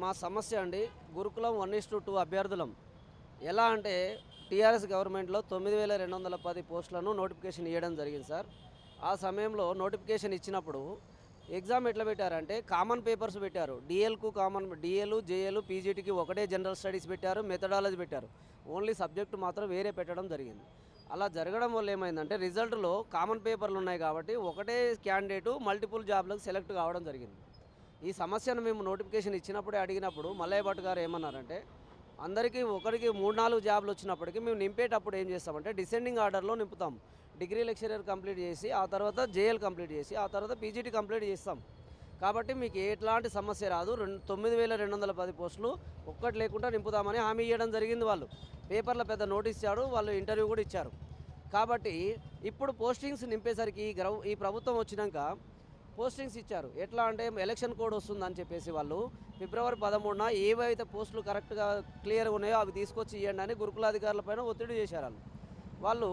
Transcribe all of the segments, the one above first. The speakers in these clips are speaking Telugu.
మా సమస్య అండి గురుకులం వన్ ఇస్ టు టూ అభ్యర్థులం. ఎలా అంటే టీఆర్ఎస్ గవర్నమెంట్లో తొమ్మిది వేల రెండు వందల పది పోస్టులను నోటిఫికేషన్ ఇవ్వడం జరిగింది సార్. ఆ సమయంలో నోటిఫికేషన్ ఇచ్చినప్పుడు ఎగ్జామ్ ఎట్లా పెట్టారంటే కామన్ పేపర్స్ పెట్టారు. డిఎల్కు కామన్ డిఎల్ జేఎల్ పీజీటీకి ఒకటే జనరల్ స్టడీస్ పెట్టారు మెథడాలజీ పెట్టారు. ఓన్లీ సబ్జెక్టు మాత్రం వేరే పెట్టడం జరిగింది. అలా జరగడం వల్ల ఏమైందంటే రిజల్ట్లో కామన్ పేపర్లు ఉన్నాయి కాబట్టి ఒకటే క్యాండిడేటు మల్టిపుల్ జాబ్లకు సెలెక్ట్ కావడం జరిగింది. ఈ సమస్యను మేము నోటిఫికేషన్ ఇచ్చినప్పుడే అడిగినప్పుడు మల్లయ్య భట్ గారు ఏమన్నారంటే అందరికీ ఒకరికి మూడు నాలుగు జాబ్లు వచ్చినప్పటికీ మేము నింపేటప్పుడు ఏం చేస్తామంటే డిసెండింగ్ ఆర్డర్లో నింపుతాం. డిగ్రీ లెక్చరర్ కంప్లీట్ చేసి ఆ తర్వాత జేఎల్ కంప్లీట్ చేసి ఆ తర్వాత పీజీటీ కంప్లీట్ చేస్తాం. కాబట్టి మీకు ఎట్లాంటి సమస్య రాదు. రెండు తొమ్మిది వేల రెండు వందల పది పోస్టులు ఒక్కటి లేకుండా నింపుతామని హామీ ఇవ్వడం జరిగింది వాళ్ళు. పేపర్లో పెద్ద నోటీస్ ఇచ్చాడు వాళ్ళు ఇంటర్వ్యూ కూడా ఇచ్చారు. కాబట్టి ఇప్పుడు పోస్టింగ్స్ నింపేసరికి ఈ గ్రౌ ఈ ప్రభుత్వం వచ్చినాక పోస్టింగ్స్ ఇచ్చారు. ఎట్లా అంటే ఎలక్షన్ కోడ్ వస్తుందని చెప్పేసి వాళ్ళు. ఫిబ్రవరి పదమూడున ఏవైతే పోస్టులు కరెక్ట్గా క్లియర్గా ఉన్నాయో అవి తీసుకొచ్చి ఇవ్వండి అని గురుకులాధికారులపైన ఒత్తిడి చేశారు వాళ్ళు. వాళ్ళు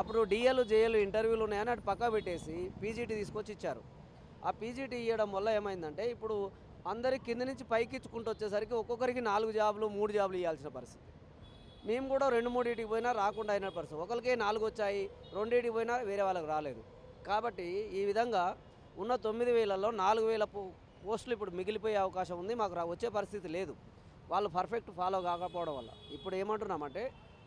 అప్పుడు డిఎల్ జేఎల్ ఇంటర్వ్యూలు ఉన్నాయని అటు పక్క పెట్టేసి పీజీటీ తీసుకొచ్చి ఇచ్చారు. ఆ పీజీటీ ఇవ్వడం వల్ల ఏమైందంటే ఇప్పుడు అందరి కింద నుంచి పైకి ఇచ్చుకుంటూ వచ్చేసరికి ఒక్కొక్కరికి నాలుగు జాబులు మూడు జాబులు ఇవ్వాల్సిన పరిస్థితి. మేము కూడా రెండు మూడింటికి పోయినా రాకుండా అయిన పరిస్థితి. ఒకరికే నాలుగు వచ్చాయి రెండింటికి పోయినా వేరే వాళ్ళకి రాలేదు. కాబట్టి ఈ విధంగా ఉన్న తొమ్మిది వేలలో నాలుగు వేల పోస్టులు ఇప్పుడు మిగిలిపోయే అవకాశం ఉంది మాకు వచ్చే పరిస్థితి లేదు. వాళ్ళు పర్ఫెక్ట్ ఫాలో కాకపోవడం వల్ల. ఇప్పుడు ఏమంటున్నామంటే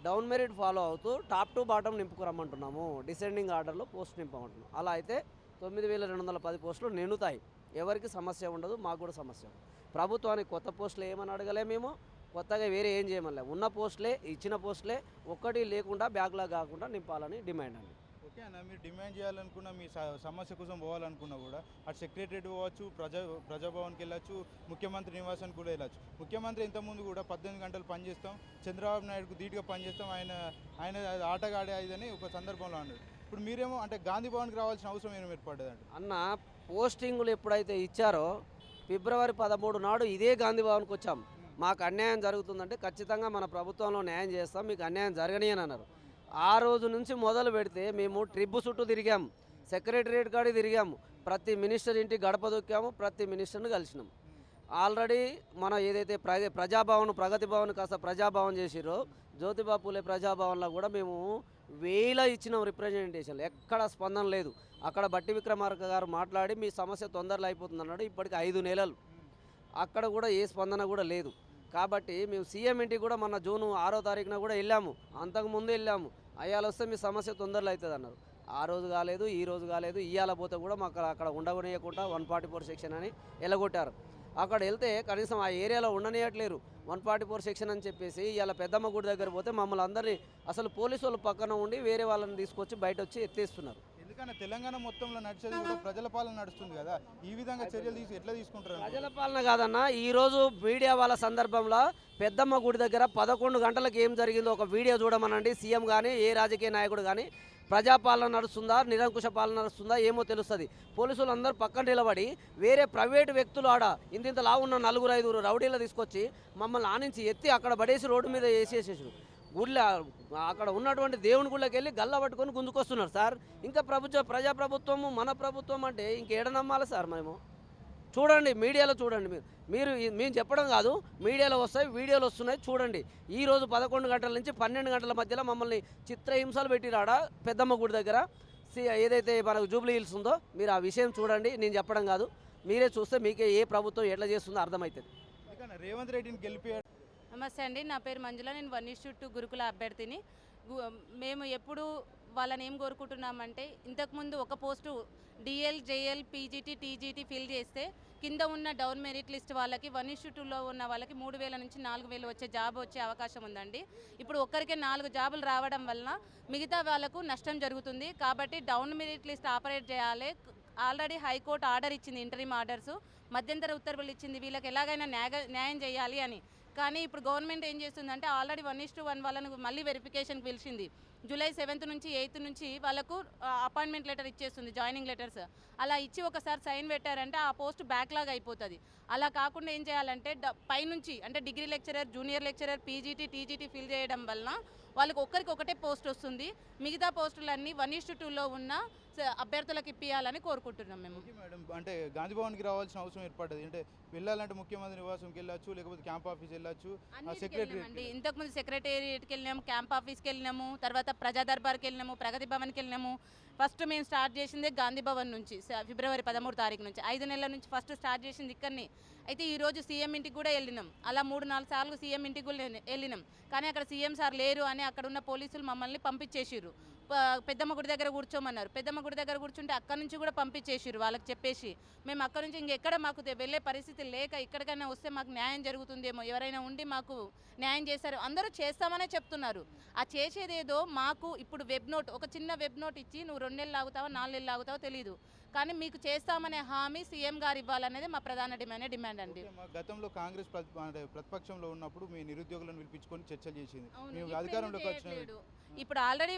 డౌన్ మెరిట్ ఫాలో అవుతూ టాప్ టు బాటం నింపుకురమ్మంటున్నాము డిసెండింగ్ ఆర్డర్లో పోస్ట్ నింపమంటున్నాం అలా అయితే తొమ్మిది వేల రెండు వందల పది పోస్టులు నిండుతాయి. ఎవరికి సమస్య ఉండదు మాకు కూడా సమస్య ప్రభుత్వానికి కొత్త పోస్టులు ఏమని అడగలే మేము కొత్తగా వేరే ఏం చేయమలే ఉన్న పోస్టులే ఇచ్చిన పోస్టులే ఒక్కటి లేకుండా బ్యాక్లాగ్ కాకుండా నింపాలని డిమాండ్ అండి. ఓకే అన్న మీరు డిమాండ్ చేయాలనుకున్న మీ సమస్య కోసం పోవాలనుకున్నా కూడా అటు సెక్రటరేట్ పోవచ్చు ప్రజా ప్రజాభవన్కి వెళ్ళచ్చు ముఖ్యమంత్రి నివాసానికి కూడా వెళ్ళచ్చు. ముఖ్యమంత్రి ఇంతకుముందు కూడా పద్దెనిమిది గంటలు పనిచేస్తాం చంద్రబాబు నాయుడుకు ధీటుగా పనిచేస్తాం ఆయన ఆయన ఆటగాడే ఇదని ఒక సందర్భంలో అన్నాడు. ఇప్పుడు మీరేమో అంటే గాంధీ భవన్కి రావాల్సిన అవసరం ఏమి ఏర్పడ్డదండి? అన్న పోస్టింగులు ఎప్పుడైతే ఇచ్చారో ఫిబ్రవరి పదమూడు నాడు ఇదే గాంధీ భవన్కి వచ్చాం. మాకు అన్యాయం జరుగుతుందంటే ఖచ్చితంగా మన ప్రభుత్వంలో న్యాయం చేస్తాం మీకు అన్యాయం జరగనీ అని అన్నారు. ఆ రోజు నుంచి మొదలు పెడితే మేము ట్రిప్ చుట్టూ తిరిగాం. సెక్రటరియట్ కాడికి తిరిగాము ప్రతి మినిస్టర్ ఇంటి గడప దొక్కాము. ప్రతి మినిస్టర్ని కలిసినాం. ఆల్రెడీ మన ఏదైతే ప్రగ ప్రజాభవన్ ప్రగతి భవన్ కాస్త ప్రజాభవన్ చేసిరో జ్యోతిబా పూలే ప్రజాభవన్లో కూడా మేము వేల ఇచ్చినాం రిప్రజెంటేషన్లు ఎక్కడ స్పందన లేదు. అక్కడ బట్టి విక్రమార్క గారు మాట్లాడి మీ సమస్య తొందరలో అయిపోతుంది అన్నాడు ఇప్పటికి ఐదు నెలలు. అక్కడ కూడా ఏ స్పందన కూడా లేదు. కాబట్టి మేము సీఎం ఇంటికి కూడా మొన్న జూన్ ఆరో తారీఖున కూడా వెళ్ళాము. అంతకుముందు వెళ్ళాము. అయ్యాలు వస్తే మీ సమస్య తొందరలో అవుతుంది అన్నారు. ఆ రోజు కాలేదు ఈ రోజు కాలేదు ఇయ్యాల పోతే కూడా మాకు అక్కడ ఉండగనియకుండా వన్ ఫార్టీ ఫోర్ సెక్షన్ అని ఎలగొట్టారు. అక్కడ వెళ్తే కనీసం ఆ ఏరియాలో ఉండనియట్లేరు. వన్ ఫార్టీ ఫోర్ సెక్షన్ అని చెప్పేసి ఇవాళ పెద్దమ్మ గుడి దగ్గర పోతే మమ్మల్ని అందరినీ అసలు పోలీసు వాళ్ళు పక్కన ఉండి వేరే వాళ్ళని తీసుకొచ్చి బయట వచ్చి ఎత్తేస్తున్నారు. ఎందుకంటే తెలంగాణ మొత్తంలో నడిచేది కూడా ప్రజల పాలన నడుస్తుంది కదా. ఈ విధంగా చర్యలు తీసి ఎట్లా తీసుకుంటారు ప్రజల పాలన కాదన్న ఈరోజు మీడియా వాళ్ళ సందర్భంలో పెద్దమ్మ గుడి దగ్గర పదకొండు గంటలకు ఏం జరిగిందో ఒక వీడియో చూడమనండి. సీఎం కానీ ఏ రాజకీయ నాయకుడు కానీ ప్రజాపాలన నడుస్తుందా నిరంకుశ పాలన నడుస్తుందా ఏమో తెలుస్తుంది. పోలీసులు అందరూ పక్కన నిలబడి వేరే ప్రైవేటు వ్యక్తులు ఆడ ఇంతింత లా ఉన్న నలుగురు ఐదుగురు రౌడీలు తీసుకొచ్చి మమ్మల్ని ఆనించి ఎత్తి అక్కడ పడేసి రోడ్డు మీద వేసేసేసారు గుళ్ళ అక్కడ ఉన్నటువంటి దేవుని గుళ్ళకి వెళ్ళి గల్ల పట్టుకొని గుంజుకొస్తున్నారు సార్. ఇంకా ప్రభుత్వ ప్రజాప్రభుత్వము మన ప్రభుత్వం అంటే ఇంకేడ నమ్మాలి సార్ మేము? చూడండి మీడియాలో చూడండి మీరు. మీరు మేము చెప్పడం కాదు మీడియాలో వస్తాయి వీడియోలు వస్తున్నాయి చూడండి. ఈరోజు పదకొండు గంటల నుంచి పన్నెండు గంటల మధ్యలో మమ్మల్ని చిత్రహింసలు పెట్టిరాడ పెద్దమ్మ గుడి దగ్గర? సి- ఏదైతే మనకు జూబ్లీ హిల్స్ ఉందో మీరు ఆ విషయం చూడండి నేను చెప్పడం కాదు. మీరే చూస్తే మీకే ఏ ప్రభుత్వం ఎట్లా చేస్తుందో అర్థమవుతుంది. రేవంత్ రెడ్డిని గెలిపి నమస్తే అండి నా పేరు మంజుల నేను వన్ ఇష్యూ టూ గురుకుల అభ్యర్థిని. గు- మేము ఎప్పుడు వాళ్ళని ఏం కోరుకుంటున్నామంటే ఇంతకుముందు ఒక post DL JL PGT TGT fill చేస్తే కింద ఉన్న డౌన్ మెరిట్ లిస్ట్ వాళ్ళకి వన్ ఇష్యూ టూలో ఉన్న వాళ్ళకి మూడు వేల నుంచి నాలుగు వేలు వచ్చే జాబ్ వచ్చే అవకాశం ఉందండి. ఇప్పుడు ఒక్కరికే నాలుగు జాబులు రావడం వలన మిగతా వాళ్ళకు నష్టం జరుగుతుంది. కాబట్టి డౌన్ మెరిట్ లిస్ట్ ఆపరేట్ చేయాలి. ఆల్రెడీ హైకోర్టు ఆర్డర్ ఇచ్చింది ఇంటరీమ్ ఆర్డర్స్. మధ్యంతర ఉత్తర్వులు ఇచ్చింది వీళ్ళకి ఎలాగైనా న్యాయ న్యాయం చేయాలి అని. కానీ ఇప్పుడు గవర్నమెంట్ ఏం చేస్తుందంటే already one is to one వాళ్ళను మళ్ళీ వెరిఫికేషన్కి పిలిచింది. జూలై సెవెంత్ నుంచి ఎయిత్ నుంచి వాళ్ళకు అపాయింట్మెంట్ లెటర్ ఇచ్చేస్తుంది జాయినింగ్ లెటర్స్ అలా ఇచ్చి ఒకసారి సైన్ పెట్టారంటే ఆ పోస్ట్ బ్యాక్లాగ్ అయిపోతుంది. అలా కాకుండా ఏం చేయాలంటే డ- పైనుంచి అంటే degree lecturer junior lecturer PGT TGT fill చేయడం వలన వాళ్ళకి ఒక్కరికి ఒకటే పోస్ట్ వస్తుంది. మిగతా పోస్టులన్నీ వన్ ఇస్టు టూలో ఉన్న అభ్యర్థులకు ఇప్పియాలని కోరుకుంటున్నాం మేము. మేడం. అంటే గాంధీ భవన్కి రావాల్సిన అవసరం ఏర్పడ్డది. అంటే వెళ్ళాలంటే ముఖ్యమంత్రి నివాసంకి వెళ్ళొచ్చు లేకపోతే క్యాంప్ ఆఫీస్ వెళ్ళొచ్చు. secretariat వెళ్ళినామండి ఇంతకుముందు సెక్రటేరియట్కి వెళ్ళినాము క్యాంప్ ఆఫీస్కి వెళ్ళినాము తర్వాత ప్రజా దర్బార్కి వెళ్ళినాము ప్రగతి భవన్కి వెళ్ళినాము. ఫస్ట్ మేము స్టార్ట్ చేసిందే గాంధీ భవన్ నుంచి ఫిబ్రవరి పదమూడు తారీఖు నుంచి. ఐదు నెలల నుంచి ఫస్ట్ స్టార్ట్ చేసింది ఇక్కడనే. అయితే ఈ రోజు సీఎం ఇంటికి కూడా వెళ్ళినాం. అలా మూడు నాలుగు సార్లు సీఎం ఇంటికి కూడా వెళ్ళి- వెళ్ళినాం. కానీ అక్కడ సీఎం సార్ లేరు అని అక్కడ ఉన్న పోలీసులు మమ్మల్ని పంపించేసిర్రు. పెద్దమ్మ గుడి దగ్గర కూర్చోమన్నారు. పెద్దమ్మ గుడి దగ్గర కూర్చుంటే అక్కడ నుంచి కూడా పంపించేసిర్రు వాళ్ళకి చెప్పేసి. మేము అక్కడ నుంచి ఇంకెక్కడ మాకు వెళ్ళే పరిస్థితి లేక ఇక్కడికైనా వస్తే మాకు న్యాయం జరుగుతుందేమో ఎవరైనా ఉండి మాకు న్యాయం చేశారు అందరూ చేస్తామనే చెప్తున్నారు. ఆ చేసేదేదో మాకు ఇప్పుడు వెబ్ నోట్ ఒక చిన్న వెబ్ నోట్ ఇచ్చి నువ్వు రెండు నెలలు ఆగుతావో నాలుగు నెలలు ఆగుతావో తెలియదు కానీ మీకు చేస్తామనే హామీ సీఎం గారు ఇవ్వాలనేది మా ప్రధాన డిమాండ్ డిమాండ్ అండి. గతంలో కాంగ్రెస్ ప్రతిపక్షంలో ఉన్నప్పుడు మీ నిరుద్యోగులను పిలిపించుకొని చర్చలు చేసింది. అధికారంలోకి వచ్చిన? ఇప్పుడు ఆల్రెడీ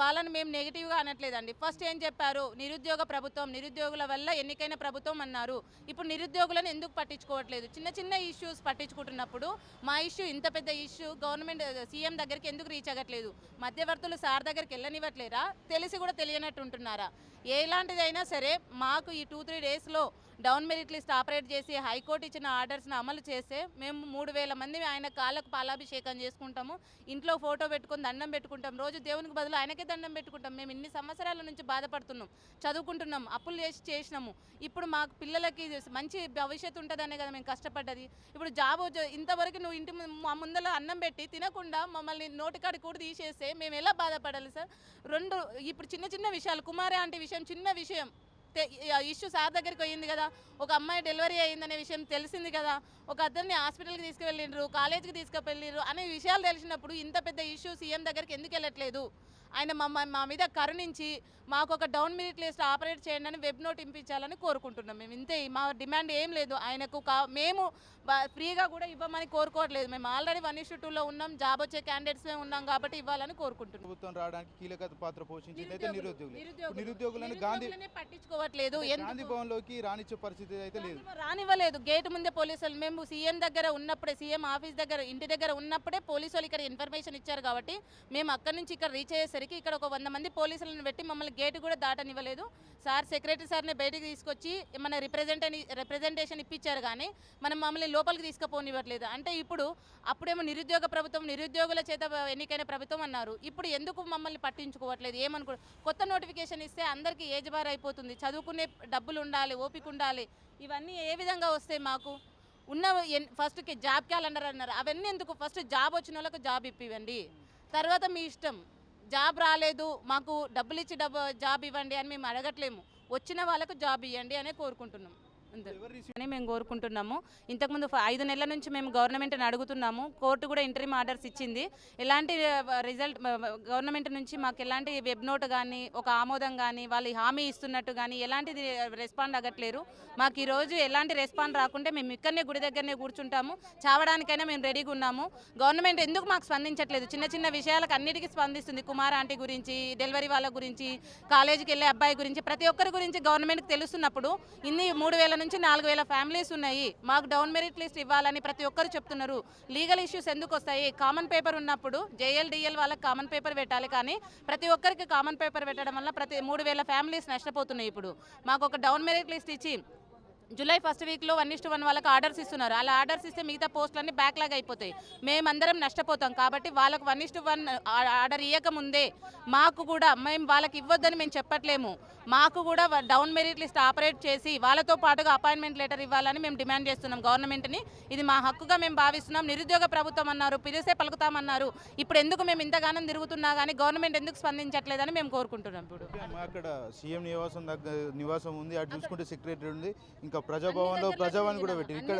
వాళ్ళని మేము నెగిటివ్గా అనట్లేదండి. ఫస్ట్ ఏం చెప్పారు? నిరుద్యోగ ప్రభుత్వం నిరుద్యోగుల వల్ల ఎన్నికైన ప్రభుత్వం అన్నారు. ఇప్పుడు నిరుద్యోగులను ఎందుకు పట్టించుకోవట్లేదు? చిన్న చిన్న ఇష్యూస్ పట్టించుకుంటున్నప్పుడు మా ఇష్యూ ఇంత పెద్ద ఇష్యూ గవర్నమెంట్ సీఎం దగ్గరికి ఎందుకు రీచ్ అవ్వట్లేదు? మధ్యవర్తులు సార్ దగ్గరికి వెళ్ళనివ్వట్లేరా? తెలిసి కూడా తెలియనట్టు ఉంటున్నారా? ఎలాంటిదైనా సరే మాకు ఈ టూ త్రీ డేస్లో డౌన్ మెరిట్ లిస్ట్ ఆపరేట్ చేసి హైకోర్టు ఇచ్చిన ఆర్డర్స్ని అమలు చేస్తే మేము మూడు వేల మంది ఆయన కాళ్ళకు పాలాభిషేకం చేసుకుంటాము ఇంట్లో ఫోటో పెట్టుకొని దండం పెట్టుకుంటాం రోజు దేవునికి బదులు ఆయనకే దండం పెట్టుకుంటాం మేము ఇన్ని సంవత్సరాల నుంచి బాధపడుతున్నాం చదువుకుంటున్నాం అప్పులు చేసి చేసినాము. ఇప్పుడు మాకు పిల్లలకి మంచి భవిష్యత్తు ఉంటుందనే కదా మేము కష్టపడ్డది. ఇప్పుడు జాబ్ ఇంతవరకు నువ్వు ఇంటి మా ముందర అన్నం పెట్టి తినకుండా మమ్మల్ని నోటికాడి కూడా తీసేస్తే మేము ఎలా బాధపడాలి సార్? రెండు ఇప్పుడు చిన్న చిన్న విషయాలు కుమారే అంటే విషయం చిన్న విషయం. ఇష్యూ సార్ దగ్గరికి పోయింది కదా ఒక అమ్మాయి డెలివరీ అయిందనే విషయం తెలిసింది కదా ఒక అతన్ని హాస్పిటల్కి తీసుకువెళ్ళిండ్రు కాలేజీకి తీసుకువెళ్ళిండ్రు అనే విషయాలు తెలిసినప్పుడు ఇంత పెద్ద ఇష్యూ సీఎం దగ్గరికి ఎందుకు వెళ్ళట్లేదు? ఆయన మా- మా మీద కరుణించి మాకు ఒక డౌన్ మినిట్ లిస్ట్ ఆపరేట్ చేయండి అని వెబ్ నోట్ ఇంపించాలని కోరుకుంటున్నాం. మేము ఇంతే మా డిమాండ్ ఏం లేదు. ఆయనకు కా మేము ఫ్రీగా కూడా ఇవ్వమని కోరుకోవట్లేదు. మేము ఆల్రెడీ వన్ ఇష్యూ టూలో ఉన్నాం. జాబ్ వచ్చే క్యాండిడేట్స్ ఉన్నాం కాబట్టి ఇవ్వాలని కోరుకుంటున్నాం. ప్రభుత్వం రావడానికి కీలక పాత్ర పోషించింది అయితే నిరుద్యోగులు నిరుద్యోగులు. నిరుద్యోగులను గాంధీ నిరుద్యోగులనే పట్టించుకోవట్లేదు. గాంధీ ఎందుకు? భవన్లోకి రానిచ్చే పరిస్థితి అయితే లేదు. రానివ్వ- రానివ్వలేదు. గేట్ ముందే పోలీసులు మేము సీఎం దగ్గర ఉన్నప్పుడే సీఎం ఆఫీస్ దగ్గర ఇంటి దగ్గర ఉన్నప్పుడే పోలీసు వాళ్ళు ఇక్కడ ఇన్ఫర్మేషన్ ఇచ్చారు కాబట్టి మేము అక్కడి నుంచి ఇక్కడ రీచ్ అయ్యేసరికి ఇక్కడ ఒక వంద మంది పోలీసులను పెట్టి మమ్మల్ని గేట్ కూడా దాటనివ్వలేదు. సార్ సెక్రటరీ సార్ని బయటికి తీసుకొచ్చి మన రిప్రజెంట్ రిప్రజెంటేషన్ ఇప్పించారు కానీ మనం మమ్మల్ని లోపలికి తీసుకుపోనివ్వట్లేదు. అంటే ఇప్పుడు అప్పుడేమో నిరుద్యోగ ప్రభుత్వం నిరుద్యోగుల చేత ఎన్నికైన ప్రభుత్వం అన్నారు. ఇప్పుడు ఎందుకు మమ్మల్ని పట్టించుకోవట్లేదు? ఏమనుకో కొత్త నోటిఫికేషన్ ఇస్తే అందరికీ ఏజ్ బార్ అయిపోతుంది. చదువుకునే డబ్బులు ఉండాలి ఓపిక ఉండాలి. ఇవన్నీ ఏ విధంగా వస్తాయి మాకు? ఉన్న ఫస్ట్ ఫస్ట్కి జాబ్ క్యాలెండర్ అన్నారు. అవన్నీ ఎందుకు? ఫస్ట్ జాబ్ వచ్చిన వాళ్ళకు జాబ్ ఇప్పివ్వండి. తర్వాత మీ ఇష్టం. జాబ్ రాలేదు మాకు డబ్బులు ఇచ్చి డబ్బు జాబ్ ఇవ్వండి అని మేము అడగట్లేము. వచ్చిన వాళ్ళకు జాబ్ ఇవ్వండి అనే కోరుకుంటున్నాం. అని మేము కోరుకుంటున్నాము. ఇంతకుముందు ఐదు నెలల నుంచి మేము గవర్నమెంట్ని అడుగుతున్నాము. కోర్టు కూడా ఇంటరీమ్ ఆర్డర్స్ ఇచ్చింది. ఎలాంటి రిజల్ట్ గవర్నమెంట్ నుంచి మాకు ఎలాంటి వెబ్ నోట్ కానీ ఒక ఆమోదం కానీ వాళ్ళు హామీ ఇస్తున్నట్టు కానీ ఎలాంటిది రెస్పాండ్ అవ్వట్లేరు. మాకు ఈరోజు ఎలాంటి రెస్పాండ్ రాకుంటే మేము ఇక్కడనే గుడి దగ్గరనే కూర్చుంటాము. చావడానికైనా మేము రెడీగా ఉన్నాము. గవర్నమెంట్ ఎందుకు మాకు స్పందించట్లేదు? చిన్న చిన్న విషయాలకు అన్నిటికీ స్పందిస్తుంది. కుమార్ ఆంటీ గురించి డెలివరీ వాళ్ళ గురించి కాలేజీకి వెళ్ళే అబ్బాయి గురించి ప్రతి ఒక్కరి గురించి గవర్నమెంట్కి తెలుస్తున్నప్పుడు ఇన్ని మూడు వేల నుంచి నాలుగు వేల ఫ్యామిలీస్ ఉన్నాయి. మాకు డౌన్ మెరిట్ లిస్ట్ ఇవ్వాలని ప్రతి ఒక్కరు చెప్తున్నారు. లీగల్ ఇష్యూస్ ఎందుకు వస్తాయి? కామన్ పేపర్ ఉన్నప్పుడు జేఎల్డిఎల్ వాళ్ళకి కామన్ పేపర్ పెట్టాలి కానీ ప్రతి ఒక్కరికి కామన్ పేపర్ పెట్టడం వల్ల ప్రతి మూడు వేల ఫ్యామిలీస్ నష్టపోతున్నాయి ఇప్పుడు. మాకు ఒక డౌన్ మెరిట్ లిస్ట్ ఇచ్చి జూలై ఫస్ట్ వీక్లో వన్ ఇస్టు వన్ వాళ్ళకి ఆర్డర్స్ ఇస్తున్నారు. అలా ఆర్డర్స్ ఇస్తే మిగతా పోస్టులన్నీ బ్యాక్లాగ్ అయిపోతాయి. మేమందరం నష్టపోతాం. కాబట్టి వాళ్ళకి one is to one order ఇవ్వకముందే మాకు కూడా మేము వాళ్ళకి ఇవ్వద్దని మేము చెప్పట్లేము. మాకు కూడా డౌన్ మెరిట్ లిస్ట్ ఆపరేట్ చేసి వాళ్ళతో పాటుగా అపాయింట్మెంట్ లెటర్ ఇవ్వాలని మేము డిమాండ్ చేస్తున్నాం గవర్నమెంట్ని. ఇది మా హక్కుగా మేము భావిస్తున్నాం. నిరుద్యోగ ప్రభుత్వం అన్నారు పిలిస్తే పలుకుతామన్నారు. ఇప్పుడు ఎందుకు మేము ఇంతగానం తిరుగుతున్నా కానీ గవర్నమెంట్ ఎందుకు స్పందించట్లేదని మేము కోరుకుంటున్నాం ఇప్పుడు. అక్కడ సీఎం నివాసం దగ్గర నివాసం ఉంది. అటు చూసుకుంటే సెక్రటరీ ఉంది. ఇంకా ప్రజాభవన్లో ప్రజాభవన్ కూడా. పెట్టి ఇక్కడ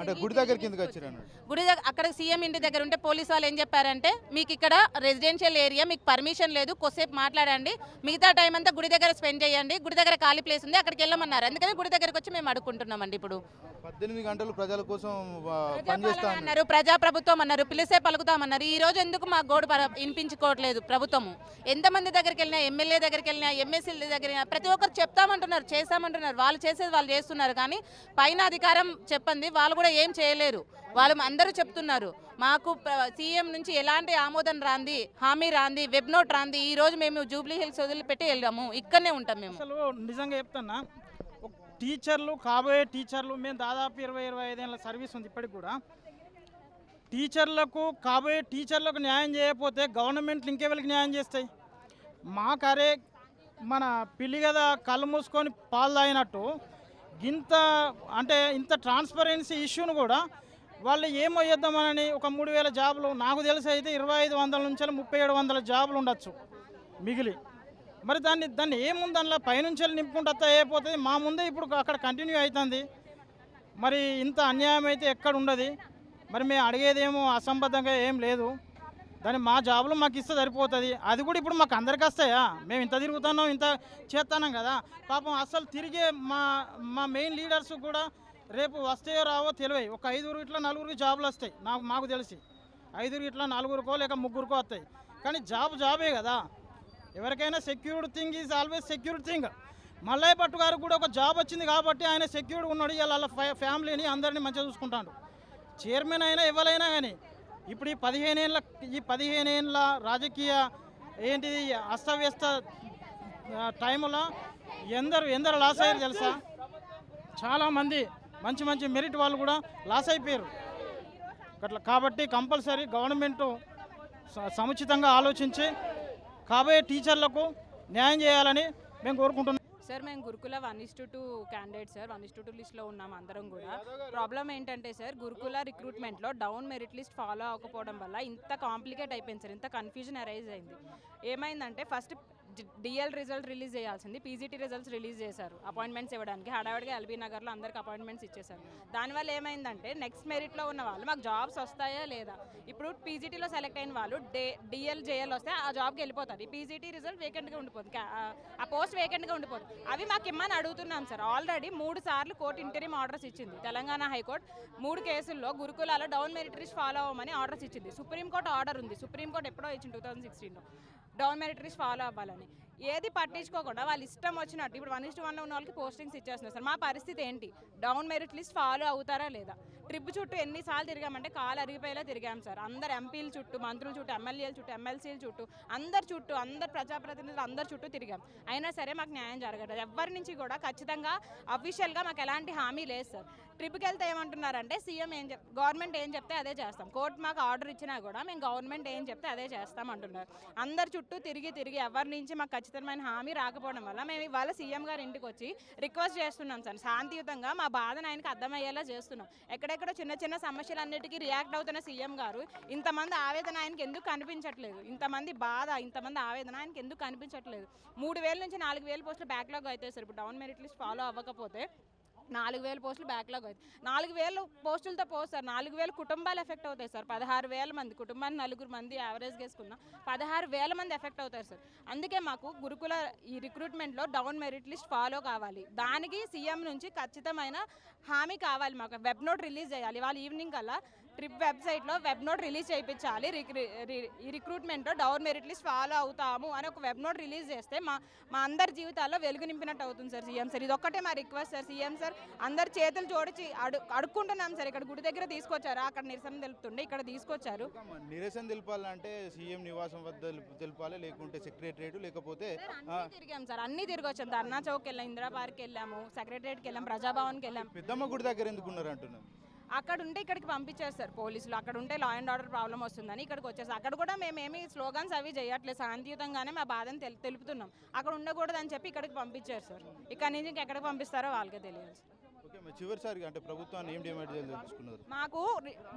అంటే గుడి ఎందుకు తిరిగి వచ్చారు గుడి దగ్గర అక్కడ సీఎం ఇంటి దగ్గర ఉంటే పోలీస్ వాళ్ళు ఏం చెప్పారంటే మీకు ఇక్కడ రెసిడెన్షియల్ ఏరియా మీకు పర్మిషన్ లేదు కొద్దిసేపు మాట్లాడండి మిగతా టైం అంతా గుడి దగ్గర స్పెండ్ చేయండి గుడి దగ్గర ఖాళీ ప్లేస్ ఉంది అక్కడికి వెళ్ళమన్నారు. అందుకని గుడి దగ్గరకు వచ్చి మేము అడుక్కుంటున్నామండి ఇప్పుడు. పద్దెనిమిది గంటలు ప్రజల కోసం అన్నారు ప్రజాప్రభుత్వం అన్నారు పిలిసే పలుకుతామన్నారు. ఈ రోజు ఎందుకు మా గోడు వినిపించుకోవట్లేదు ప్రభుత్వము? ఎంతమంది దగ్గరికి వెళ్ళినా ఎమ్మెల్యే దగ్గరికి వెళ్ళినా ఎమ్మెల్సీల దగ్గర ప్రతి ఒక్కరు చెప్తామంటున్నారు చేస్తామంటున్నారు. వాళ్ళు చేసేది వాళ్ళు చేస్తున్నారు. కానీ పైన అధికారం చెప్పండి వాళ్ళు కూడా ఏం చేయలేరు. వాళ్ళు అందరూ చెప్తున్నారు. మాకు సీఎం నుంచి ఎలాంటి ఆమోదం రాంది హామీ రాంది వెబ్ నోట్ రాంది ఈ రోజు మేము జూబ్లీ హిల్స్ వదిలిపెట్టి వెళ్ళాము. ఇక్కడనే ఉంటాం మేము. అసలు నిజంగా చెప్తున్నా టీచర్లు కాబోయే టీచర్లు మేము దాదాపు ఇరవై ఇరవై ఐదేళ్ళ సర్వీస్ ఉంది ఇప్పటికి కూడా. టీచర్లకు కాబోయే టీచర్లకు న్యాయం చేయకపోతే గవర్నమెంట్లు ఇంకెవరికి న్యాయం చేస్తాయి. మాకరే మన పిల్లి కదా కళ్ళు మూసుకొని పాలు తాగినట్టు ఇంత అంటే ఇంత ట్రాన్స్పరెన్సీ ఇష్యూను కూడా వాళ్ళు ఏమయ్యేద్దామని ఒక మూడు వేల జాబులు నాకు తెలిసి అయితే ఇరవై ఐదు వందల నుంచి ముప్పై ఏడు వందల జాబులు ఉండొచ్చు మిగిలి. మరి దాన్ని దాన్ని ఏముంది దానిలో పైనుంచి నింపుకుంటా అయిపోతుంది. మా ముందే ఇప్పుడు అక్కడ కంటిన్యూ అవుతుంది మరి ఇంత అన్యాయం అయితే ఎక్కడ ఉండదు? మరి మేము అడిగేదేమో అసంబద్ధంగా ఏం లేదు. దాన్ని మా జాబులు మాకు ఇస్తే సరిపోతుంది. అది కూడా ఇప్పుడు మాకు అందరికి వస్తాయా? మేము ఇంత తిరుగుతున్నాం ఇంత చేస్తున్నాం కదా. పాపం అసలు తిరిగే మా మా మెయిన్ లీడర్స్ కూడా రేపు వస్తాయో రావో తెలివై. ఒక ఐదుగురు ఇట్లా నలుగురికి జాబులు వస్తాయి నాకు మాకు తెలిసి. ఐదుగురు ఇట్లా నలుగురికో లేక ముగ్గురికో వస్తాయి. కానీ జాబ్ జాబే కదా. ఎవరికైనా secured thing is always secured thing. Mallayya Pattu garu కూడా ఒక జాబ్ వచ్చింది కాబట్టి ఆయన సెక్యూర్డ్ ఉన్నాడు. ఇలా వాళ్ళ ఫ్యామిలీని అందరినీ మంచిగా చూసుకుంటాడు. చైర్మన్ అయినా ఎవరైనా కానీ ఇప్పుడు ఈ పదిహేనేళ్ళ ఈ పదిహేనేళ్ళ రాజకీయ ఏంటిది అస్తవ్యస్త టైంలో ఎందరు ఎందరు లాస్ అయ్యారు తెలుసా? చాలామంది మంచి మంచి మెరిట్ వాళ్ళు కూడా లాస్ అయిపోయారు. అట్లా కాబట్టి కంపల్సరీ గవర్నమెంట్ స- సముచితంగా ఆలోచించి కాబోయే టీచర్లకు న్యాయం చేయాలని మేము కోరుకుంటున్నాం. సార్ మేము Gurukula one is to two candidate sir one is to two లిస్ట్లో ఉన్నాం అందరం కూడా. ప్రాబ్లం ఏంటంటే సార్ గురుకుల రిక్రూట్మెంట్లో డౌన్ మెరిట్ లిస్ట్ ఫాలో అవ్వకపోవడం వల్ల ఇంత కాంప్లికేట్ అయిపోయింది సార్ ఇంత కన్ఫ్యూజన్ అరైజ్ అయింది. ఏమైందంటే ఫస్ట్ డిఎల్ రిజల్ట్ రిలీజ్ చేయాల్సింది. పీజీటీ రిజల్ట్స్ రిలీజ్ చేశారు. అపాయింట్మెంట్స్ ఇవ్వడానికి. హడావిడిగా ఎల్బీ నగర్లో అందరికి అపాయింట్మెంట్స్ ఇచ్చేశారు. దానివల్ల ఏమైందంటే నెక్స్ట్ మెరిట్లో ఉన్న వాళ్ళు మాకు జాబ్స్ వస్తాయా లేదా? ఇప్పుడు పీజీటీలో సెలెక్ట్ అయిన వాళ్ళు డే డిఎల్ జేఎల్ వస్తే ఆ జాబ్కి వెళ్ళిపోతారు. ఈ పీజీటీ రిజల్ట్ వేకెంట్గా ఉండిపోతుంది ఆ- పోస్ట్ వేకెంట్గా ఉండిపోతుంది అవి మాకు ఇమ్మని అడుగుతున్నాం సార్. ఆల్రెడీ మూడు సార్లు కోర్టు ఇంటరీమ్ ఆర్డర్స్ ఇచ్చింది. తెలంగాణ హైకోర్టు మూడు కేసుల్లో గురుకులాలో డౌన్ మెరిటరీస్ ఫాలో అవ్వమని ఆర్డర్స్ ఇచ్చింది. సుప్రీంకోర్టు ఆర్డర్ ఉంది. సుప్రీంకోర్టు ఎప్పుడో ఇచ్చింది టూ థౌసండ్ సిక్స్టీన్లో. డౌన్ మెరిటరీస్ ఫాలో అవ్వాలని. ఏది పట్టించుకోకుండా వాళ్ళు ఇష్టం వచ్చినట్టు ఇప్పుడు వన్ ఇస్ట్ వన్ ఉన్న వాళ్ళకి పోస్టింగ్స్ ఇచ్చేస్తున్నారు. సార్ మా పరిస్థితి ఏంటి? డౌన్ మెరిట్ లిస్ట్ ఫాలో అవుతారా లేదా? ట్రిప్ చుట్టూ ఎన్నిసార్లు తిరిగామంటే కాలు అరిగిపోయేలా తిరిగాం సార్. అందరు ఎంపీల చుట్టూ మంత్రుల చుట్టూ ఎమ్మెల్యేల చుట్టూ ఎమ్మెల్సీల చుట్టూ అందరి చుట్టూ అందరు ప్రజాప్రతినిధులు అందరి చుట్టూ తిరిగాం. అయినా సరే మాకు న్యాయం జరగదు ఎవరి నుంచి కూడా ఖచ్చితంగా అఫీషియల్గా మాకు ఎలాంటి హామీ లేదు సార్. ట్రిప్కి వెళ్తే ఏమంటున్నారంటే సీఎం ఏం చెప్ గవర్నమెంట్ ఏం చెప్తే అదే చేస్తాం. కోర్టు మాకు ఆర్డర్ ఇచ్చినా కూడా మేము గవర్నమెంట్ ఏం చెప్తే అదే చేస్తాం అంటున్నారు. అందరి చుట్టూ తిరిగి తిరిగి ఎవరి నుంచి మాకు ఖచ్చితమైన హామీ రాకపోవడం వల్ల మేము ఇవాళ సీఎం గారి ఇంటికి వచ్చి రిక్వెస్ట్ చేస్తున్నాం సార్. శాంతియుతంగా మా బాధను ఆయనకి అర్థమయ్యేలా చేస్తున్నాం. ఎక్కడెక్కడో చిన్న చిన్న సమస్యలన్నిటికీ రియాక్ట్ అవుతున్న సీఎం గారు ఇంతమంది ఆవేదన ఆయనకి ఎందుకు కనిపించట్లేదు? ఇంతమంది బాధ ఇంతమంది ఆవేదన ఆయనకి ఎందుకు కనిపించట్లేదు? మూడు వేల నుంచి నాలుగు వేల పోస్టులు బ్యాక్లాగ్ అవుతాయి సార్. ఇప్పుడు డౌన్ మెరిట్ లిస్ట్ ఫాలో అవ్వకపోతే నాలుగు వేల పోస్టులు బ్యాక్లాగ్ అవుతాయి నాలుగు వేల పోస్టులతో పోదు సార్. నాలుగు వేల కుటుంబాలు ఎఫెక్ట్ అవుతాయి సార్. పదహారు వేల మంది కుటుంబాన్ని నలుగురు మంది యావరేజ్ వేసుకున్నా పదహారు వేల మంది ఎఫెక్ట్ అవుతారు సార్. అందుకే మాకు గురుకుల ఈ రిక్రూట్మెంట్లో డౌన్ మెరిట్ లిస్ట్ ఫాలో కావాలి. దానికి సీఎం నుంచి ఖచ్చితమైన హామీ కావాలి మాకు. వెబ్ నోట్ రిలీజ్ చేయాలి. వాళ్ళ ఈవినింగ్ కల్లా ట్రిప్ వెబ్సైట్లో వెబ్ నోట్ రిలీజ్ చేయించాలి. ఈ రిక్రూట్మెంట్లో డౌన్ మెరిట్ లిస్ట్ ఫాలో అవుతాము అని ఒక వెబ్ నోట్ రిలీజ్ చేస్తే మా మా అందరి జీవితాల్లో వెలుగు నింపినట్టు అవుతుంది సార్ సీఎం సార్. ఇది ఒక్కటే మా రిక్వెస్ట్ సార్. సీఎం సార్ అందరు చేతులు జోడించి అడు అడుక్కుంటున్నాం సార్. ఇక్కడ గుడి దగ్గర తీసుకొచ్చారు? అక్కడ నిరసన తెలుపుతుండే ఇక్కడ తీసుకొచ్చారు. నిరసన తెలపాలంటే సీఎం నివాసం వద్ద తెలు- తెలపాలి లేకుంటే సెక్రటరేట్ లేకపోతే తిరిగాం సార్. అన్నీ తిరిగి వచ్చాం ధర్నా చౌక్ వెళ్ళాం ఇందిరా పార్క్ వెళ్ళాము సెక్రటరియట్కి వెళ్ళాం ప్రజాభవన్కి వెళ్ళాం. పెద్దమ్మ గుడి దగ్గర ఎందుకు ఉన్నారు అంటున్నాను అక్కడ ఉంటే ఇక్కడికి పంపించారు సార్ పోలీసులు. అక్కడ ఉంటే లా అండ్ ఆర్డర్ ప్రాబ్లం వస్తుందని ఇక్కడికి వచ్చేసి అక్కడ కూడా మేమేమి స్లోగన్స్ అవి చేయట్లేదు. శాంతియుతంగానే మా బాధను తెలు తెలుపుతున్నాం. అక్కడ ఉండకూడదని చెప్పి ఇక్కడికి పంపించారు సార్. ఇక్కడ నుంచి ఇంకెక్కడికి పంపిస్తారో వాళ్ళకే తెలియదు సార్. చివరిసారిగా అంటే ప్రభుత్వాన్ని ఏం డిమాండ్ మాకు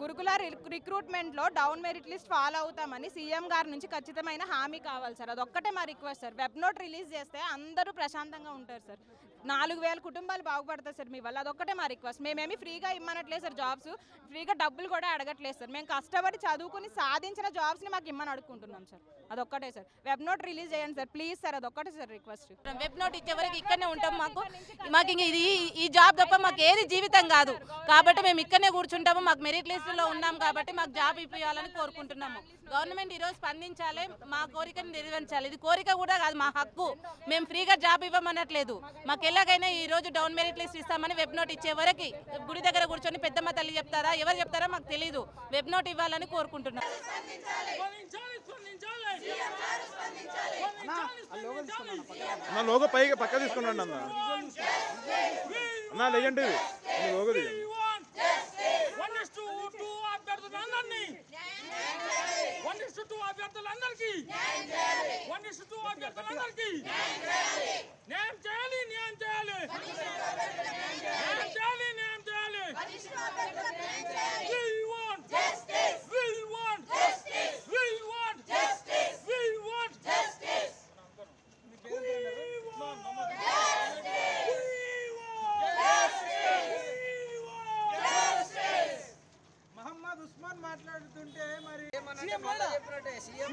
గురుకుల రిక్రూట్మెంట్లో డౌన్ మెరిట్ లిస్ట్ ఫాలో అవుతామని సీఎం గారి నుంచి ఖచ్చితమైన హామీ కావాలి సార్. అదొక్కటే మా request sir. Web note release చేస్తే అందరూ ప్రశాంతంగా ఉంటారు సార్. నాలుగు వేల కుటుంబాలు బాగుపడతాయి సార్ మీ వల్ల. అదొక్కటే మా రిక్వెస్ట్. మేమేమి ఫ్రీగా ఇమ్మనట్లేదు సార్ జాబ్స్. ఫ్రీగా డబ్బులు కూడా అడగట్లేదు సార్. మేము కష్టపడి చదువుకుని సాధించిన జాబ్స్ని మాకు ఇమ్మని అడుక్కుంటున్నాం సార్. అదొక్కటే సార్. వెబ్ నోట్ రిలీజ్ చేయండి సార్. ప్లీజ్ సార్ అదొక్కటే సార్ రిక్వెస్ట్. వెబ్ నోట్ ఇచ్చే వరకు ఇక్కడనే ఉంటాం మాకు. మాకు ఇంక ఇది ఈ జాబ్ తప్ప మాకు ఏది జీవితం కాదు. కాబట్టి మేము ఇక్కడనే కూర్చుంటాము. మాకు మెరిట్ లిస్టులో ఉన్నాం కాబట్టి మాకు జాబ్ ఇప్పించాలని కోరుకుంటున్నాము. గవర్నమెంట్ ఈరోజు స్పందించాలి. మా కోరికను నెరవేర్చాలి. ఇది కోరిక కూడా కాదు మా హక్కు. మేము ఫ్రీగా జాబ్ ఇవ్వమనట్లేదు. మాకు ఎలాగైనా ఈ రోజు డౌన్ మెరిట్ లిస్ట్ ఇస్తామని వెబ్ నోట్ ఇచ్చే వరకు గుడి దగ్గర కూర్చొని పెద్దమ్మ తల్లి చెప్తారా? ఎవరు చెప్తారా మాకు తెలియదు వెబ్ నోట్ ఇవ్వాలని కోరుకుంటున్నాం. నా లోగో పైకి పక్క తీసుకున్నాను అన్న. అన్న ఇది. Logo one is to two అభ్యర్థులందరినీ one is two అభ్యర్థులందరికీ వన్ ఇస్ టూ అభ్యర్థులందరికీ న్యాయం చేయాలి న్యాయం చేయాలి న్యాయం చేయాలి న్యాయం చేయాలి We want justice. CM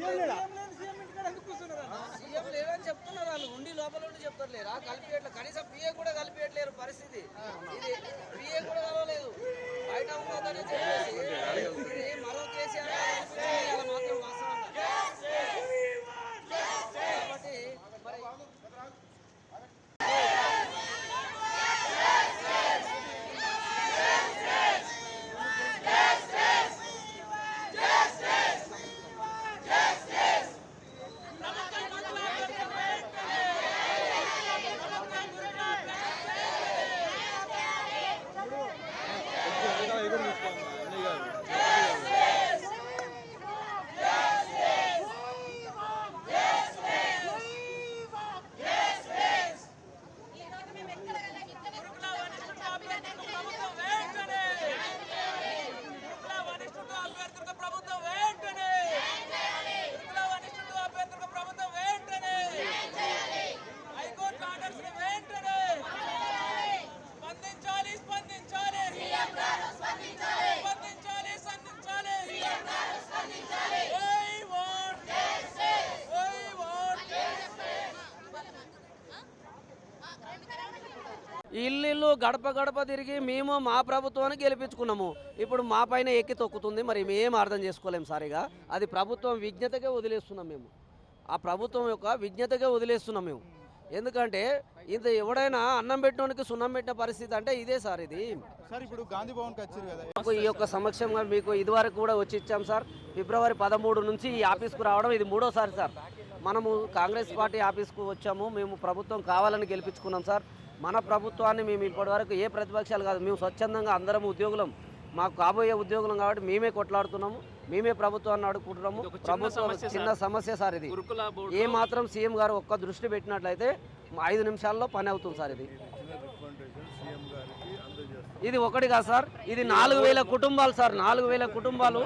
CM లేదని చెప్తున్నారు వాళ్ళు. ఉండి లోపల ఉండి చెప్తారు లేరా కలిపేట్ల. కనీసం పిఏ కూడా కలిపేయట్లేరు పరిస్థితి. ఇది పిఏ కూడా కలవలేదు బయట ఉన్నదని చెప్పేసి ఇది మరో కేసీఆర్ గారు కల్పించింది ఇవాళ మాత్రం వాస్తవంగా కాబట్టి మరి ఎగురు తీసుకోండి అన్నీ కాదు స్పందించాలి స్పందించాలి స్పందించాలి స్పందించాలి We want We want ఇల్లు ఇల్లు గడప గడప తిరిగి మేము మా ప్రభుత్వాన్ని గెలిపించుకున్నాము. ఇప్పుడు మా పైన ఎక్కి తొక్కుతుంది. మరి మేము అర్థం చేసుకోలేము సారిగా అది ప్రభుత్వం విజ్ఞతగా వదిలేస్తున్నాం మేము. ఆ ప్రభుత్వం యొక్క విజ్ఞతగా వదిలేస్తున్నాం మేము. ఎందుకంటే ఇంత ఎవడైనా అన్నం పెట్టడానికి సున్నం పెట్టిన పరిస్థితి అంటే ఇదే సార్ ఇది. సార్ ఇప్పుడు గాంధీ భవన్కి వచ్చారు కదా. మాకు ఈ యొక్క సమక్షంగా మీకు ఇదివరకు కూడా వచ్చి ఇచ్చాం సార్. ఫిబ్రవరి పదమూడు నుంచి ఈ ఆఫీస్కు రావడం ఇది మూడోసారి సార్. మనము కాంగ్రెస్ పార్టీ ఆఫీస్కు వచ్చాము. మేము ప్రభుత్వం కావాలని గెలిపించుకున్నాం సార్. మన ప్రభుత్వాన్ని మేము ఇప్పటివరకు ఏ ప్రతిపక్షాలు కాదు మేము స్వచ్ఛందంగా అందరం ఉద్యోగులం. మాకు కాబోయే ఉద్యోగులం కాబట్టి మేమే కొట్లాడుతున్నాము మేమే ప్రభుత్వాన్ని అడుగుకుంటున్నాము ప్రభుత్వం చిన్న సమస్య సార్ ఇది. ఏ మాత్రం సీఎం గారు ఒక్క దృష్టి పెట్టినట్లయితే ఐదు నిమిషాల్లో పని అవుతుంది సార్ ఇది. ఇది ఒకటి కాదు సార్ ఇది నాలుగు వేల కుటుంబాలు సార్ నాలుగు వేల కుటుంబాలు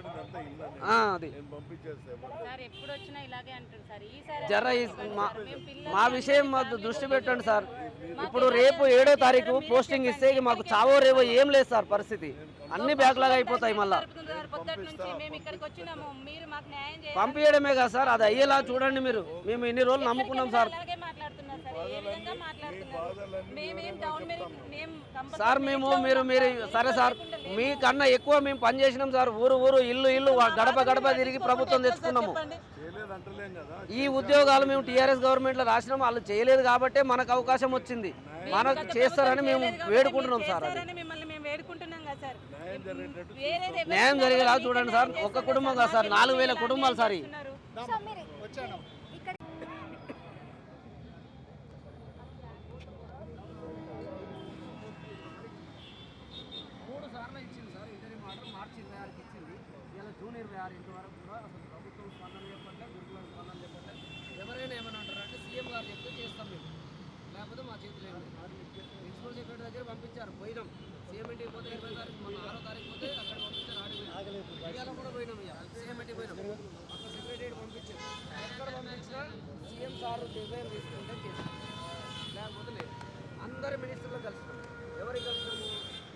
అది మాట్లాడినంతా ఇల్లు ఆ, అది. నేను పంపించేస్తే సార్ ఎప్పుడు వచ్చినా ఇలాగే అంటారు సార్. ఈసారి జర మా- విషయం మాకు దృష్టి పెట్టండి సార్. ఇప్పుడు రేపు ఏడో తారీఖు పోస్టింగ్ ఇస్తే మాకు చావో రేవో ఏం లేదు సార్ పరిస్థితి. అన్ని బ్యాక్లాగ్ అయిపోతాయి మళ్ళా. జరుపుకుంటున్నారు పొద్దుటి నుంచి మేము ఇక్కడికి వచ్చినాము. మీరు మాకు న్యాయం చేయాలి. పంపించడమే కదా సార్. అది అయ్యేలా చూడండి మీరు. మేము ఇన్ని రోజులు నమ్ముకున్నాం సార్. సార్ ఏ విధంగా మాట్లాడుతున్నారు? మేమేం మీరు మీరు సరే సార్ మీకన్నా ఎక్కువ మేము పని చేసినాం సార్. ఊరు ఊరు ఇల్లు ఇల్లు గడప గడప తిరిగి ప్రభుత్వం తెచ్చుకున్నాము. ఈ ఉద్యోగాలు మేము టీఆర్ఎస్ గవర్నమెంట్లో రాసినాం వాళ్ళు చేయలేదు కాబట్టే మనకు అవకాశం వచ్చింది. మనకు చేస్తారని మేము వేడుకుంటున్నాం సార్ అది. చేస్తారని మిమ్మల్ని మేము వేడుకుంటున్నాం కదా సార్. న్యాయం జరిగేలా చూడండి సార్. ఒక్క కుటుంబం కాదు సార్. నాలుగు వేల కుటుంబాలు సార్ ఇవి. చేస్తున్నారు. మూడు సార్లు ఇచ్చింది సార్ ఇంటర్వ్యూ ఆర్డర్ మార్చి ఇరవై ఆరుకి ఇచ్చింది ఇలా జూన్ ఇరవై ఆరు ఇంతవరకు కూడా అసలు ప్రభుత్వం స్పందన చెప్పట్లే గురుకుల స్పందన చెప్పట్లే. ఎవరైనా ఏమైనా అంటారు అంటే సీఎం గారు చెప్తే చేస్తాం మేము. లేకపోతే మా చేతిలో ప్రిన్సిపల్ సెక్రటరీ దగ్గర పంపించారు పోయినాం. సీఎం ఇంటికి పోతే ఇరవై తారీఖు మన ఆరో తారీఖు పోతే అక్కడ పంపించారు ఆడిపోయినాం ఇవాళ కూడా పోయినాం ఇక సీఎం ఇంటికి పోయినాం. అక్కడ సెక్రటరీ పంపించారు. ఎక్కడ పంపించినా సీఎం సార్ నిర్ణయం తీసుకుంటే చేస్తాం. లేకపోతే లేదు. అందరు మినిస్టర్లు కలిసినాం ఎవరికి కలిసినాము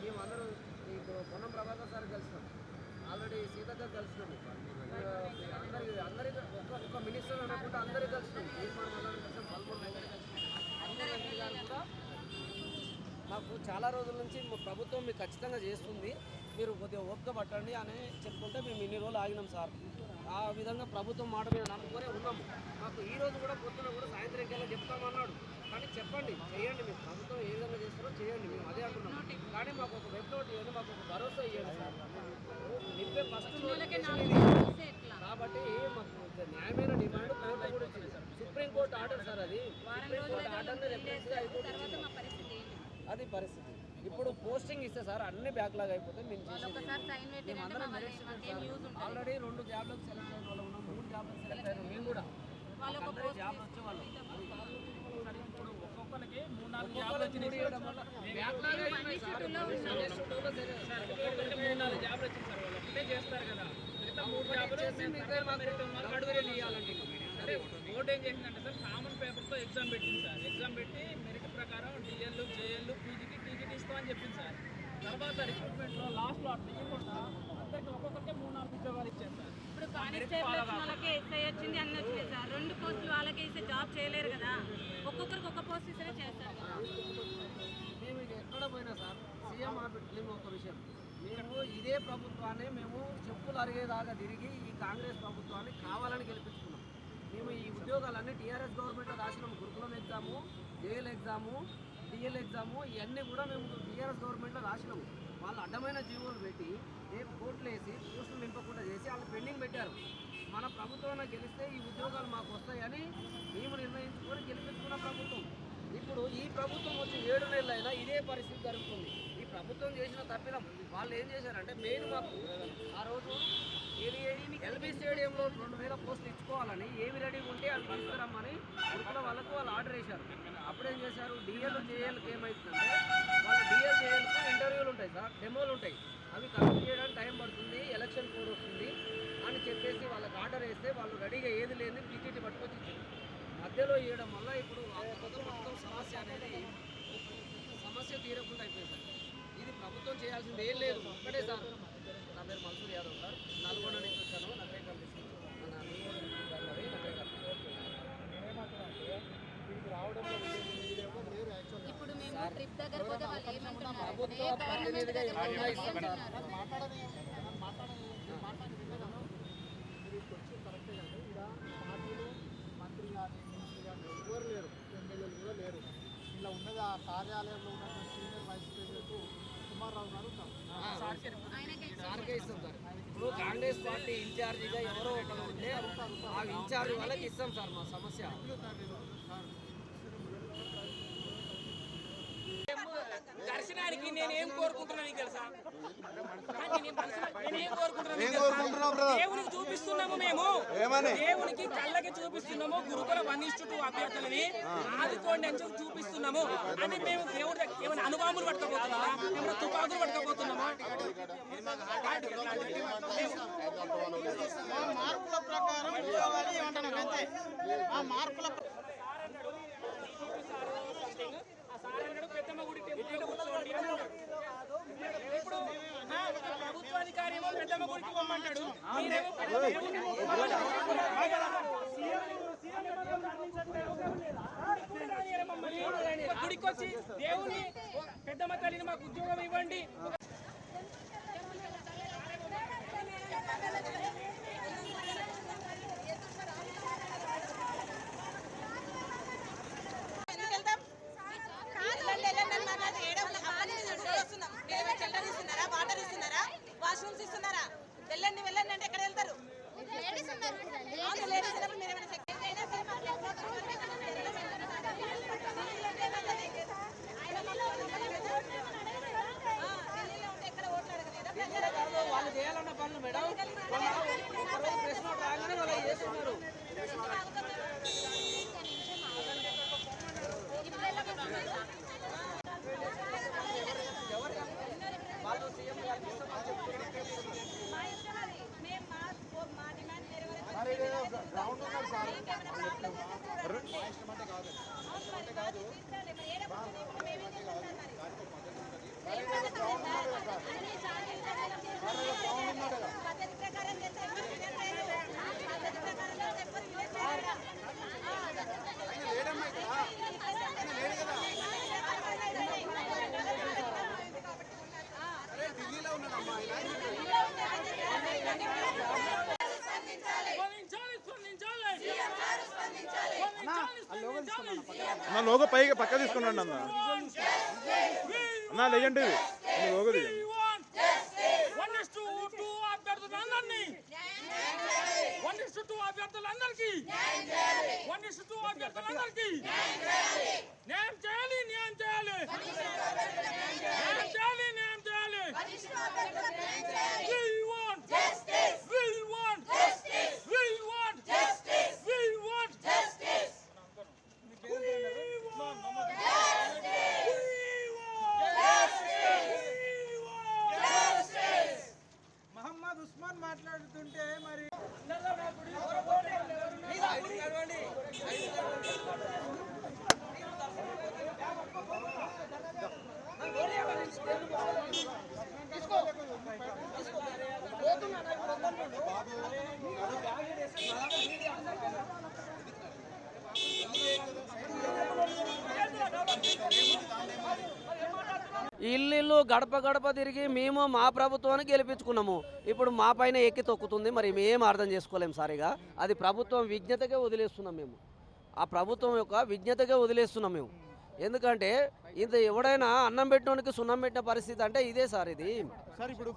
మేము అందరూ మీకు పొన్నం ప్రభాకర్ సార్ కలిసినాం ఆల్రెడీ సీతక్క కలిసినాము అందరి అందరి ఒక్క ఒక మినిస్టర్ అనుకుంటే అందరికి కలిసినాం. తీర్మానం అందరూ గారు కూడా మాకు చాలా రోజుల నుంచి మా ప్రభుత్వం మీకు ఖచ్చితంగా చేస్తుంది. మీరు కొద్దిగా ఓపిక పట్టండి అని చెప్పుకుంటే మేము ఇన్ని రోజులు ఆగినాం సార్. ఆ విధంగా ప్రభుత్వం మాట మీద నమ్ముకొని ఉన్నాము మాకు ఈ రోజు కూడా పొద్దున కూడా సాయంత్రం కల్లా చెప్తామన్నాడు. కానీ చెప్పండి చేయండి మీరు. ప్రభుత్వం ఏ విధంగా చేస్తారో చేయండి మేము అదే అంటున్నాం. కానీ మాకు ఒక వెబ్ నోట్ ఇవ్వండి మాకు ఒక భరోసా ఇవ్వండి సార్. నింపే ఫస్ట్ కాబట్టి మాకు న్యాయమైన డిమాండ్ కోర్టు కూడా ఇచ్చింది. Sir supreme court order sir అది. సుప్రీంకోర్టు ఇచ్చింది అది పరిస్థితి. ఇప్పుడు పోస్టింగ్ ఇస్తే సార్ అన్ని బ్యాక్లాగ్ అయిపోతే మేము. ఆల్రెడీ రెండు జాబ్లకు సెలెక్ట్ అయిన వాళ్ళు ఉన్నాం మూడు జాబ్లకు సెలెక్ట్ అయిన మేము కూడా. జాబ్ వచ్చేవాళ్ళం. ఒక్కొక్కరికి మూడు నాలుగు జాబ్లు వచ్చినాయి మూడు నాలుగు వచ్చింది సార్. వాళ్ళు ఒకటే చేస్తారు కదా. మిగతా మూడు జాబ్లు చేసి మిగతా మాకు డబుల్ వేలు ఇవ్వాలండి అంటే బోర్డు ఏం చేసిందంటే సార్ కామన్ పేపర్తో ఎగ్జామ్ పెట్టింది సార్. ఎగ్జామ్ పెట్టి మెరిట్ ప్రకారం డిఎల్ జేఎల్ ఇస్తామని చెప్పింది సార్. తర్వాత రిక్రూట్మెంట్లో లాస్ట్లో అట్లా ఇవ్వకుండా అందరికి ఒక్కొక్కరికి మూడు నాలుగు ఉద్యోగాలు ఇచ్చారు సార్. ఇప్పుడు కానిస్టేబుల్ వచ్చిన వాళ్ళకి ఎస్ఐ వచ్చింది అన్ని వచ్చినాయి సార్. రెండు పోస్టులు వాళ్ళకి ఇస్తే జాబ్ చేయలేరు కదా. ఒక్కొక్కరికి ఒక పోస్ట్ ఇస్తేనే చేస్తారు కదా. మేము ఎక్కడ పోయినా సార్ సీఎం ఆఫీస్ ఒక విషయం. మేము ఇదే ప్రభుత్వాన్ని మేము చెప్పులు అరిగేదాకా తిరిగి ఈ కాంగ్రెస్ ప్రభుత్వాన్ని కావాలని గెలిపించుకున్నాం. మేము ఈ ఉద్యోగాలన్నీ టీఆర్ఎస్ గవర్నమెంట్లో రాసినాము గురుకులం exam JL exam DL exam ఇవన్నీ కూడా మేము టీఆర్ఎస్ గవర్నమెంట్లో రాసినాము వాళ్ళు అడ్డమైన జీవోలు పెట్టి రేపు కోర్టులు వేసి పోస్టులు నింపకుండా చేసి వాళ్ళు పెండింగ్ పెట్టారు. మన ప్రభుత్వం గెలిస్తే ఈ ఉద్యోగాలు మాకు వస్తాయని మేము నిర్ణయించుకొని గెలిపించుకున్న ప్రభుత్వం. ఇప్పుడు ఈ ప్రభుత్వం వచ్చి ఏడు నెలలైనా అయినా ఇదే పరిస్థితి జరుగుతుంది. ప్రభుత్వం చేసిన తప్పిదం. వాళ్ళు ఏం చేశారంటే మెయిన్ మాకు ఆ రోజు ఏది ఎల్బీ స్టేడియంలో రెండు వేల పోస్టులు ఇచ్చుకోవాలని ఏవి రెడీగా ఉంటే అవి తీసుకురమ్మని గురుకుల వాళ్ళకు వాళ్ళు ఆర్డర్ వేశారు. అప్పుడేం చేశారు? డిఎల్ జేఎల్కి ఏమవుతుందంటే వాళ్ళు డిఎల్ జేఎల్కు ఇంటర్వ్యూలు ఉంటాయి సార్ డెమోలు ఉంటాయి. అవి కంప్లీట్ చేయడానికి టైం పడుతుంది ఎలక్షన్ కోడ్ వస్తుంది అని చెప్పేసి వాళ్ళకి ఆర్డర్ వేస్తే వాళ్ళు రెడీగా ఏది లేని పీటీటీ పట్టుకొచ్చి ఇచ్చారు. మధ్యలో ఇవ్వడం వల్ల ఇప్పుడు మొత్తం మొత్తం సమస్య అనేది సమస్య తీరకుండా అయిపోయింది ప్రభుత్వం చేయాల్సింది ఏం లేదు. ఒక్కటే సార్. నా పేరు మన్సూర్ యాదవ్ సార్. నల్గొండ నుంచి వచ్చాను. నగరేకల్ ఇప్పుడు మేము ట్రిప్ దగ్గర పోతే వాళ్ళు ఏమంటున్నారు? మంత్రి కానీ మినిస్టర్ కానీ ఎవరు లేరు. ఎమ్మెల్యేలు కూడా లేరు. ఇలా ఉన్నది ఆ కార్యాలయంలో ఉన్నటువంటి ప్రెసిడెంట్ గారు సార్ ఇప్పుడు కాంగ్రెస్ పార్టీ ఇన్ఛార్జిగా ఎవరో ఒకరు ఉంటే ఆ ఇన్ఛార్జ్ వాళ్ళకి ఇస్తాం సార్ మా సమస్య. దర్శనానికి నేను ఏం కోరుకుంటున్నాను నీకు తెలుసా? నేను దర్శనం- నేను ఏం కోరుకుంటున్నాను నీకు తెలుసా? దేవునికి చూపిస్తున్నాము మేము. దేవునికి కళ్ళకి చూపిస్తున్నాము Gurukula one is to two అభ్యర్థులని ఆదుకోండి అని చెప్పి చూపిస్తున్నాము. అని మేము దేవుడి ఏమైనా అనుభవములు పట్టుకోబోతున్నామా ఏమైనా తుపాకులు పట్టుకోబోతున్నామా మా మార్కుల ప్రకారం అంతే. ఆ మార్కుల ప్ర- ఆ సార్ అన్నాడు పెద్దమ్మ గుడి టెంపుల్ కూర్చోండి అన్నాడు. ఇప్పుడు ఆ, ఒక ప్రభుత్వాధికారి ఏమో పెద్దమ్మ గుడికి పొమ్మంటాడు గుడికి పొమ్మంటాడు. గుడికి వచ్చి దేవుని పెద్దమ్మ తల్లిని మాకు ఉద్యోగం ఇవ్వండి వాటర్ ఇస్తున్నారా వాష్రూమ్స్ ఇస్తున్నారా వెళ్ళండి వెళ్ళండి అంటే ఎక్కడ వెళ్తారు లేడీస్ ఉన్నారు కదండి. అవును, ladies ఉన్నప్పుడు మీరు ఏమైనా secretary అయినా సరే మాకు లేకపోతే ఆ, ఢిల్లీలో ఉంటే ఎక్కడ ఓట్లు అడగలేదా? ప్రజల వాళ్ళు చేయాలన్న పనులు మేడం వాళ్ళ ఒకరోజు ప్రెస్ నోట్ రాగానే వాళ్ళు చేస్తున్నారు వాళ్ళు సీఎం గారికి ఇస్తామని చెప్తున్నారు మా ఇష్టం అది. మేము మా మా డిమాండ్ నెరవేర్చాలి. గ్రౌండ్ ఉన్నారు సార్ మీకేమైనా ప్రాబ్లం ఉంటే చూడండి. అవును, మరి వాళ్ళు తీర్చాలి. మరి ఏడకపోతే ఇప్పుడు మేమేం చేస్తాం? అన్న లోగో పైకి పక్క తీసుకున్నాడు అన్న అన్న లేయండి ఇది. మీ లోగో తీయండి వన్ ఇస్ టూ టూ అభ్యర్థులందరినీ వన్ ఇస్ టూ అభ్యర్థులందరికీ వన్ ఇస్ టూ అభ్యర్థులందరికీ న్యాయం చేయాలి న్యాయం చేయాలి న్యాయం చేయాలి న్యాయం చేయాలి We want justice. We want justice. We want justice. We want justice. We want justice. Mohammed Osman మాట్లాడుతుంటే మరి ఇల్లు ఇల్లు గడప గడప తిరిగి మేము మా ప్రభుత్వాన్ని గెలిపించుకున్నాము. ఇప్పుడు మా పైన ఎక్కి తొక్కుతుంది. మరి మేము అర్థం చేసుకోలేము సారిగా. అది ప్రభుత్వం విజ్ఞతగా వదిలేస్తున్నాం మేము. ఆ ప్రభుత్వం యొక్క విజ్ఞతగా వదిలేస్తున్నాం మేము. ఎందుకంటే ఇంత ఎవడైనా అన్నం పెట్టడానికి సున్నం పెట్టిన పరిస్థితి అంటే ఇదే సార్ ఇది. సార్ ఇప్పుడు